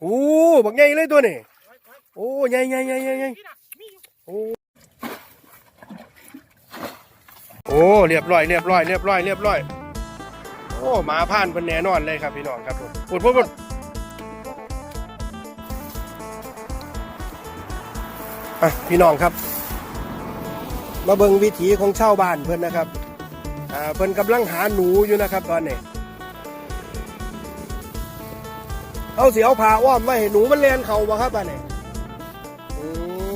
โอ้บักใหญ่เลยตัวนี้โอ้ใหญ่ใหญ่ใหญ่ใหญ่ใหญ่โอ้โอ้เรียบร้อยเรียบร้อยเรียบร้อยเรียบร้อยโอ้หมาผ่านเป็นแน่นอนเลยครับพี่น้องครับผมพูดพูดพูดอะพี่น้องครับ มาเบิงวิถีของชาวบ้านเพิ่อนนะครับอ่าเพิ่อนกำลังหาหนูอยู่นะครับตอนนี้ เอาเสียเอาผาอ้อมไว้ให้หนูมันเลียนเขาบ่ครับบ้านนี้อื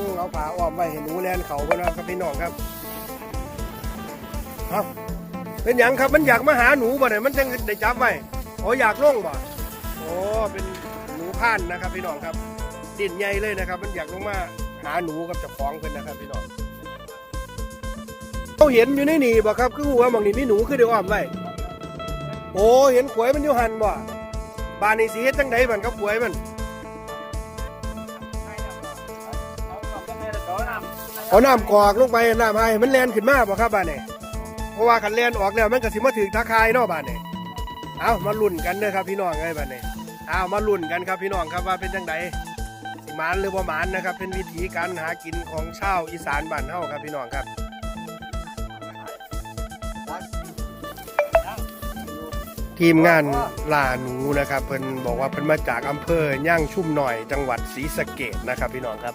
มเอาผาอ้อมไว้ให้หนูเลียนเขาบ่นะครับพี่น้องครับเอาเป็นหยังครับมันอยากมาหาหนูบ่เนี่ยมันจังได้จับไว้อ๋ออยากล่งบ่โอ้เป็นหนูพ่านนะครับพี่น้องครับดินใหญ่เลยนะครับ มันอยากลงมาหาหนูกับเจ้าของเพิ่นนะครับพี่น้องเขาเห็นอยู่ในนี่บ่ครับคือหัวมองนี่มีหนูคือเดี๋ยวอ้อมไว้โอ้เห็นขวยมันอยู่หันบ่ บ้านนี้สีเฮ็ดจังไดมันกับป่วยมันเอาน้ำกอกลงไปน้ำให้มันแลนขึ้นมาบ่ครับบ้านนี้เพราะว่าคันแลนออกแล้วมันก็สิมาถึงตาคายเนาะบ้านนี้เอามาลุ้นกันเด้อครับพี่น้องเอ้ยบ้านนี้เอามาลุ้นกันครับพี่น้องครับว่าเป็นจังไดสิหมานหรือบ่หมานนะครับ เป็นวิธีการหากินของชาวอีสานบ้านเฮาครับพี่น้องครับ ทีมงานล่าหนูนะครับเพิ่นบอกว่าเพิ่นมาจากอำเภอย่างชุ่มหน่อยจังหวัดศรีสะเกดนะครับ พี่น้องครับ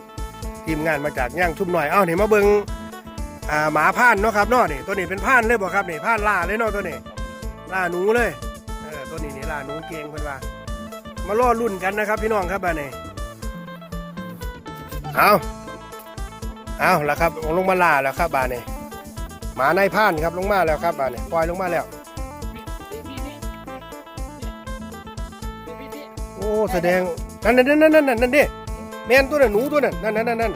ทีมงานมาจากย่างชุ่มหน่อยเอ้าเนี่มาเบิงอ่าหมาพ่านเนาะครับเนาะนี่ตัวนี้เป็นพ่านเลยบ่ครับนี่พ่านล่าเลยเนาะตัวนี้ล่าหนูเลยเออตัวนี้นี่ล่าหนูเก่งเพิ่นว่ามาล่อรุ่นกันนะครับ พี่น้องครับบ้านนี้เอาเอาแล้วครับลงมาล่าแล้วครับบ้านนี้หมาในพ่านครับลงมาแล้วครับบ้านนี้ปล่อยลงมาแล้ว แสดงนั่นนั่นนั่นนั่นนั่นนั่นดิแมนตัวนั้นหนูตัวนั้นนั่นนั่นนั่นนั่น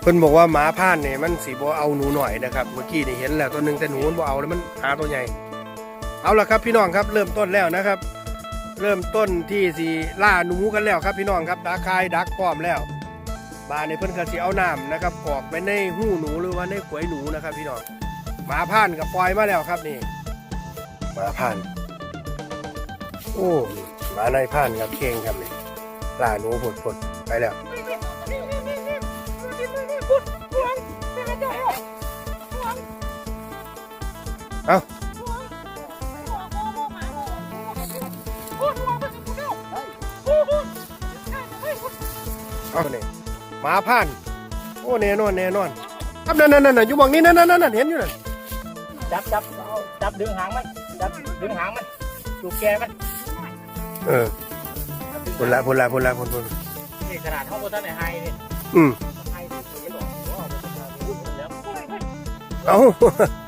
เพิ่นบอกว่าหมาพ่านเนี่ยมันสีบ่เอาหนูหน่อยนะครับเมื่อกี้นี่เห็นแล้วตัวหนึ่งแต่หนูมันบ่เอาแล้วมันหาตัวใหญ่ เอาละครับพี่น้องครับเริ่มต้นแล้วนะครับ เริ่มต้นที่สีล่าหนูกันแล้วครับพี่น้องครับดักคายดักป้อมแล้วบาในเพิ่นก็สิเอาน้ำนะครับกอกไปในหูหนูหรือว่าในขวยหนูนะครับ พี่น้องหมาพ่านกับปล่อยมาแล้วครับนี่หมาพ่าน โอ้หมาในผ่านครับเก่งครับนี่ล่าหนูผดผดไปแล้วเอ้าเอาเนี่ยหมาผ่าน โอ้แน่นอนแน่นอนครับนั่นนั่นนั่นอยู่บังนี้นั่นนั่นนั่นเห็นอยู่นั่นจับจับเอาจับดึงหางมันจับดึงหางมันจูบแกมัน เออพุ่นละพุ่นละพุ่นละพุ่นพุ่นนี่ขนาดห้องบนท่านไหนไฮเนี่ยอืมไฮที่เสียหรอกโอ้โหแล้วเ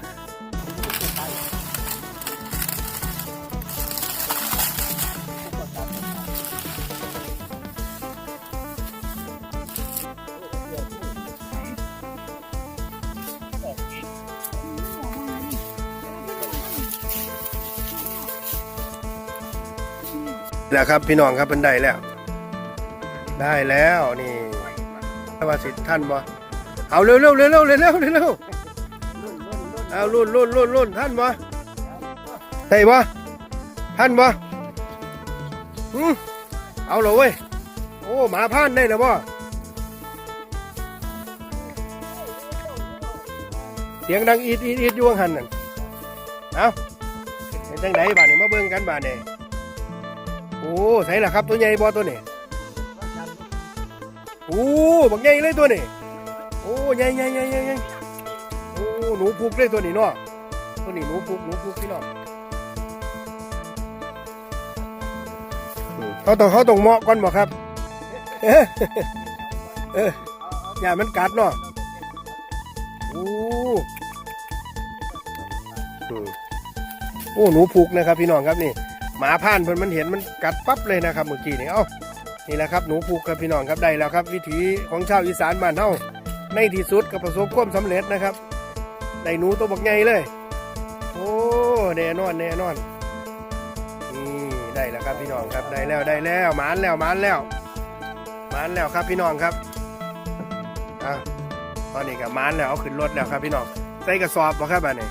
แล้วครับพี่น้องครับเป็นได้แล้ว ได้แล้วนี่พระวาสิทธิ์ท่านบ่เอาเร็วเร็วเร็วเร็วเร็วเร็วเร็วเอารุ่นรุ่นรุ่นรุ่นท่านบ่ได้บ่ท่านบ่หืมเอาเลยเว้ยโอ้หมาพานได้แล้วบ่เสียงดังอีดอีดอีดยวงหันนั่นเอาเป็นจังไหนบ้านนี่มาเบิ่งกันบ้านนี่ โอ้ใส่ละครับตัวใหญ่บอตัวนี้โอ้บักใหญ่เลยตัวนี้โอ้ใหญ่ใหญ่ใหญ่ใหญ่ใหญ่โอ้หนูพุกเลยตัวนี้เนาะตัวนี้หนูพุกหนูพุกพี่น้องเขาต้องเขาต้องเหมาะก่อนบ่ครับเอออย่ามันกัดเนาะโอ้โอ้หนูพุกนะครับพี่น้องครับนี่ หมาผ่านเพิ่นมันเห็นมันกัดปั๊บเลยนะครับเมื่อกี้นี่เอ้านี่แหละครับหนูผูกครับพี่น้องครับได้แล้วครับ วิถีของชาวอีสานบ้านเฮาในที่สุดก็ประสบความสำเร็จนะครับได้หนูตัวบักใหญ่เลย โอ้แน่นอนแน่นอนนี่ได้แล้วครับพี่น้องครับได้แล้วได้แล้วหมานแล้วหมานแล้วหมานแล้วครับพี่น้องครับอะตอนนี้ก็หมานแล้วเอาขึ้นรถแล้วครับพี่น้องใส่กระสอบบ่ครับอันนี้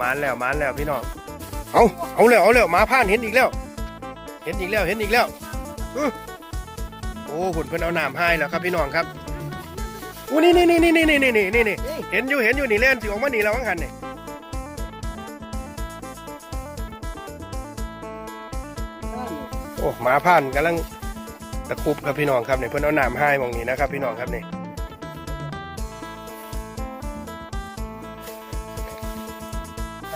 มานแล้วมานแล้วพี่น้องเอาเอาแล้วเอาแล้วมาผ่านเห็นอีกแล้ว เห็นอีกแล้วเห็นอีกแล้วอื้อโอ้ผลเพิ่นเอาน้ำให้แล้วครับพี่น้องครับอู้นี่นี่นี่นี่นี่นี่นี่นี่นี่เห็นอยู่เห็นอยู่นี่เล่นสิออกมาหนี่แล้ววังหันนี่โอ้หมาผ่านกำลังตะคุบครับพี่น้องครับเนี่ยเพิ่นเอาน้ำให้มองนี่นะครับพี่น้องครับเนี่ย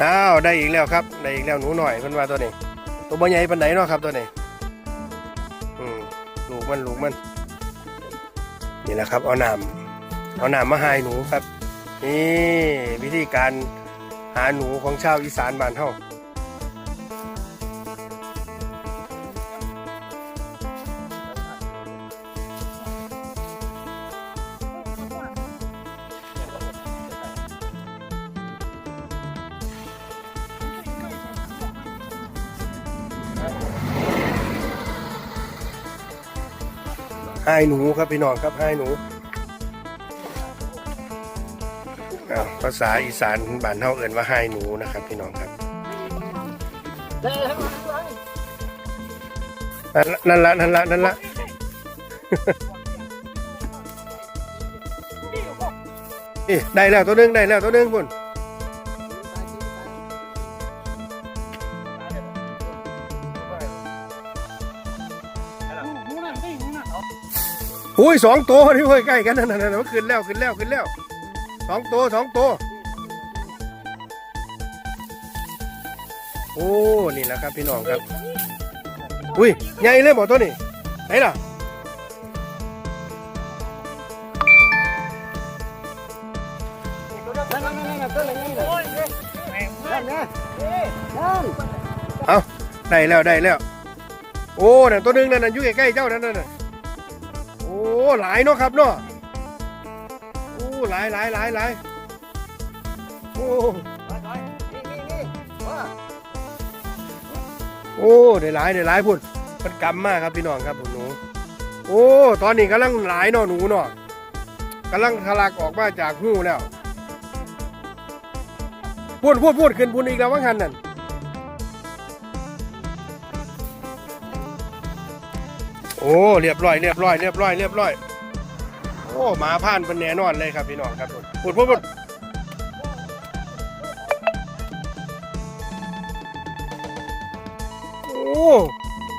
อ้าวได้อีกแล้วครับ ได้อีกแล้วหนูหน่อยเพิ่นว่าตัวนี้ ตัวบ่ใหญ่ปานไหนเนาะครับตัวนี้อืมลูกมันลูกมัน นี่แหละครับเอาน้ำเอาน้ำมาหายหนูครับ นี่วิธีการหาหนูของชาวอีสานบ้านเฮา ให้หนูครับพี่น้องครับให้หนูภาษาอีสานบ้านเฮาเอ่นว่าให้หนูนะครับพี่น้องครับนั่นละนั่นละนั่นละได้แล้วตัวหนึงได้แล้วตัวหนึงพุ่น อุ้ยสองตัวนี่เว้ยใกล้กันนั่นนั่นนั่นมันขึ้นแล้วขึ้นแล้วขึ้นแล้วสองตัวสองตัวโอ้นี่แหละครับพี่น้องครับ อุ้ยใหญ่เลยบ่ตัวนี้ไหนล่ะนั่นนั่นนั่นนั่นต้นนี่เลยนั่นนะนั่นเอาได้แล้วได้แล้ว โอ้นั่นตัวหนึงนั่นน่ะอยู่ใกล้ๆเจ้านั่นน่ะ หลายเนาะครับเนาะโอ้หลายหลายหลายหลายโอ้นี่นี่นี่ว่าโอ้ได้หลายได้หลายพุ่นมันกำมากครับพี่น้องครับผมหนูโอ้ตอนนี้กำลังหลายเนาะหนูเนาะกำลังทะลักออกมาจากหูแล้วพูดพูดพูดขึ้นพูดอีกแล้วว่างันนั่น โอ้เรียบร้อยเรียบร้อยเรียบร้อยเรียบร้อยโอ้หมาผ่านเป็นแน่นอนเลยครับพี่น้องครับพูดพูดพูดโอ้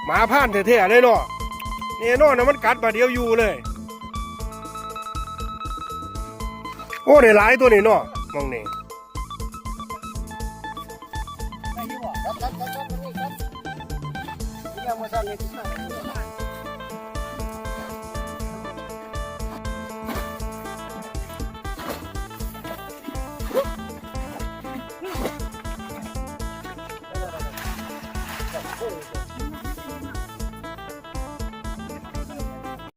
หมาผ่านแท้ๆเลยเนาะแน่นอนนะมันกัดบาเดียวอยู่เลย โอ้ได้หลายตัวนี่เนาะมองนี่ครับครับครับครับนี่ครับนี่เอามาสั่น